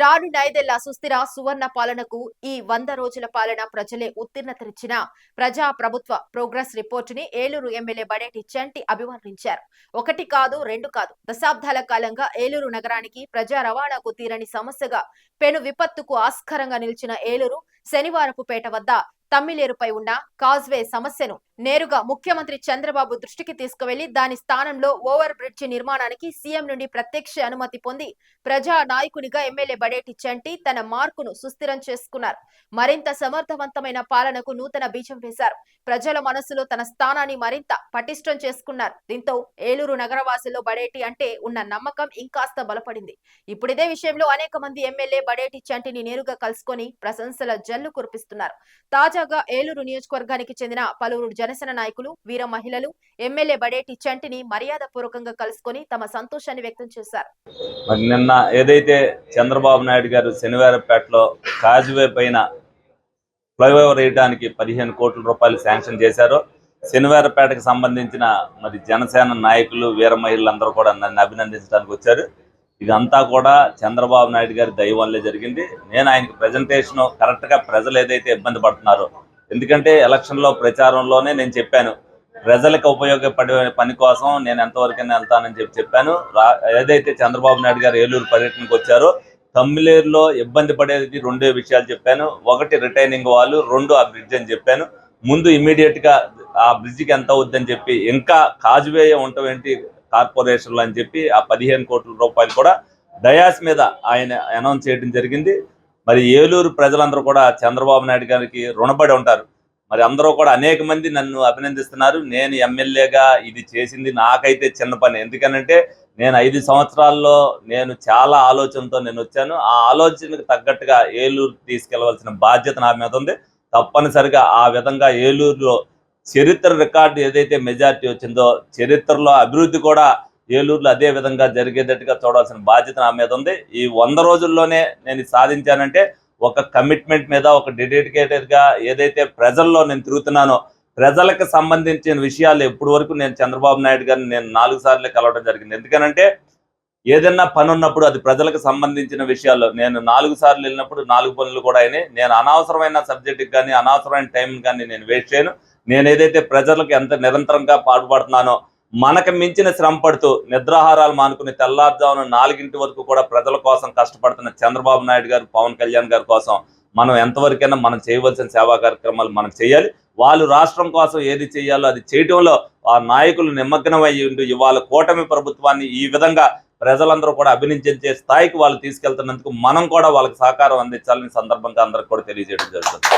రాను నైదేళ్ళ సుస్థిర సువర్ణ పాలనకు ఈ వంద రోజుల పాలన ప్రజలే ఉత్తీర్ణతనిచ్చిన ప్రజా ప్రభుత్వ ప్రోగ్రెస్ రిపోర్టుని ఏలూరు ఎమ్మెల్యే బడేటి చంటి అభివర్ణించారు. ఒకటి కాదు రెండు కాదు. దశాబ్దాల కాలంగా ఏలూరు నగరానికి ప్రజా రవాణాకు తీరని సమస్యగా పెను విపత్తుకు ఆస్కారంగా నిలిచిన ఏలూరు శనివారపు పేట వద్ద తమ్మిలేరుపై ఉన్న కాజ్వే సమస్యను నేరుగా ముఖ్యమంత్రి చంద్రబాబు దృష్టికి తీసుకువెళ్ళి దాని స్థానంలో ఓవర్ బ్రిడ్జి నిర్మాణానికి సీఎం నుండి ప్రత్యక్ష అనుమతి పొంది ప్రజా నాయకునిగా ఎమ్మెల్యే బడేటి చంటి తన మార్కును సుస్థిరం చేసుకున్నారు. మరింత సమర్థవంతమైన పాలనకు నూతన బీజం వేశారు. ప్రజల మనసులో తన స్థానాన్ని మరింత పటిష్టం చేసుకున్నారు. దీంతో ఏలూరు నగరవాసుల్లో బడేటి అంటే ఉన్న నమ్మకం ఇంకాస్త బలపడింది. ఇప్పుడిదే విషయంలో అనేక మంది ఎమ్మెల్యే బడేటి చంటిని నేరుగా కలుసుకొని ప్రశంసల జల్లు కురిపిస్తున్నారు. తాజాగా ఏలూరు నియోజకవర్గానికి చెందిన పలువురు జనసేన నాయకులు వీర మహిళలు ఎమ్మెల్యే బడేటి చంటిని మర్యాద పూర్వకంగా కలుసుకొని తమ సంతోషాన్ని వ్యక్తం చేశారు. మరి నిన్న ఏదైతే చంద్రబాబు నాయుడు గారు శనివారపేటలో కాజువే పైన ఫ్లైఓవర్ వేయడానికి పదిహేను కోట్ల రూపాయలు శాంక్షన్ చేశారో శనివారపేటకు సంబంధించిన మరి జనసేన నాయకులు వీర మహిళలందరూ కూడా నన్ను అభినందించడానికి వచ్చారు. ఇదంతా కూడా చంద్రబాబు నాయుడు గారి దయ వల్లే జరిగింది. నేను ఆయనకి ప్రజెంటేషను కరెక్ట్గా ప్రజలు ఏదైతే ఇబ్బంది పడుతున్నారో ఎందుకంటే ఎలక్షన్లో ప్రచారంలోనే నేను చెప్పాను ప్రజలకు ఉపయోగపడే పని కోసం నేను ఎంతవరకైనా వెళ్తానని చెప్పి చెప్పాను. రా- ఏదైతే చంద్రబాబు నాయుడు గారు ఏలూరు పర్యటనకు వచ్చారో తమ్మిలేరులో ఇబ్బంది పడేది రెండే విషయాలు చెప్పాను. ఒకటి రిటైనింగ్ వాళ్ళు రెండు ఆ బ్రిడ్జ్ అని చెప్పాను. ముందు ఇమీడియట్గా ఆ బ్రిడ్జికి ఎంత అవుద్దని చెప్పి ఇంకా కాజువే ఏంటి కార్పొరేషన్లు అని చెప్పి ఆ పదిహేను కోట్ల రూపాయలు కూడా డయాస్ మీద ఆయన అనౌన్స్ చేయడం జరిగింది. మరి ఏలూరు ప్రజలందరూ కూడా చంద్రబాబు నాయుడు గారికి రుణపడి ఉంటారు. మరి అందరూ కూడా అనేక మంది నన్ను అభినందిస్తున్నారు. నేను ఎమ్మెల్యేగా ఇది చేసింది నాకైతే చిన్న పని. ఎందుకనంటే నేను ఐదు సంవత్సరాల్లో నేను చాలా ఆలోచనతో నేను వచ్చాను. ఆ ఆలోచనకు తగ్గట్టుగా ఏలూరు తీసుకెళ్ళవలసిన బాధ్యత నా మీద ఉంది. తప్పనిసరిగా ఆ విధంగా ఏలూరులో చరిత్ర రికార్డు ఏదైతే మెజారిటీ వచ్చిందో చరిత్రలో అభివృద్ధి కూడా ఏలూరులో అదే విధంగా జరిగేటట్టుగా చూడాల్సిన బాధ్యత నా మీద ఉంది. ఈ వంద రోజుల్లోనే నేను సాధించానంటే ఒక కమిట్మెంట్ మీద ఒక డెడికేటెడ్గా ఏదైతే ప్రజల్లో నేను తిరుగుతున్నానో ప్రజలకు సంబంధించిన విషయాలు ఎప్పటి వరకు నేను చంద్రబాబు నాయుడు గారిని నేను నాలుగు సార్లు కలవడం జరిగింది. ఎందుకనంటే ఏదైనా పని ఉన్నప్పుడు అది ప్రజలకు సంబంధించిన విషయాల్లో నేను నాలుగు సార్లు వెళ్ళినప్పుడు నాలుగు పనులు కూడా అయినాయి. నేను అనవసరమైన సబ్జెక్టుకి కానీ అనవసరమైన టైం కానీ నేను వేస్ట్ చేయను. నేను ఏదైతే ప్రజలకు ఎంత నిరంతరంగా పాటుపడుతున్నానో మనకు మించిన శ్రమ పడుతూ నిద్రాహారాలు మానుకుని తెల్లారుజామున నాలుగింటి వరకు కూడా ప్రజల కోసం కష్టపడుతున్న చంద్రబాబు నాయుడు గారు పవన్ కళ్యాణ్ గారి కోసం మనం ఎంతవరకైనా మనం చేయవలసిన సేవా కార్యక్రమాలు మనం చేయాలి. వాళ్ళు రాష్ట్రం కోసం ఏది చేయాలో అది చేయటంలో ఆ నాయకులు నిమగ్నం ఉండి ఇవాళ కూటమి ప్రభుత్వాన్ని ఈ విధంగా ప్రజలందరూ కూడా అభినందించే స్థాయికి వాళ్ళు తీసుకెళ్తున్నందుకు మనం కూడా వాళ్ళకి సహకారం అందించాలని సందర్భంగా అందరికి కూడా తెలియజేయడం జరుగుతుంది.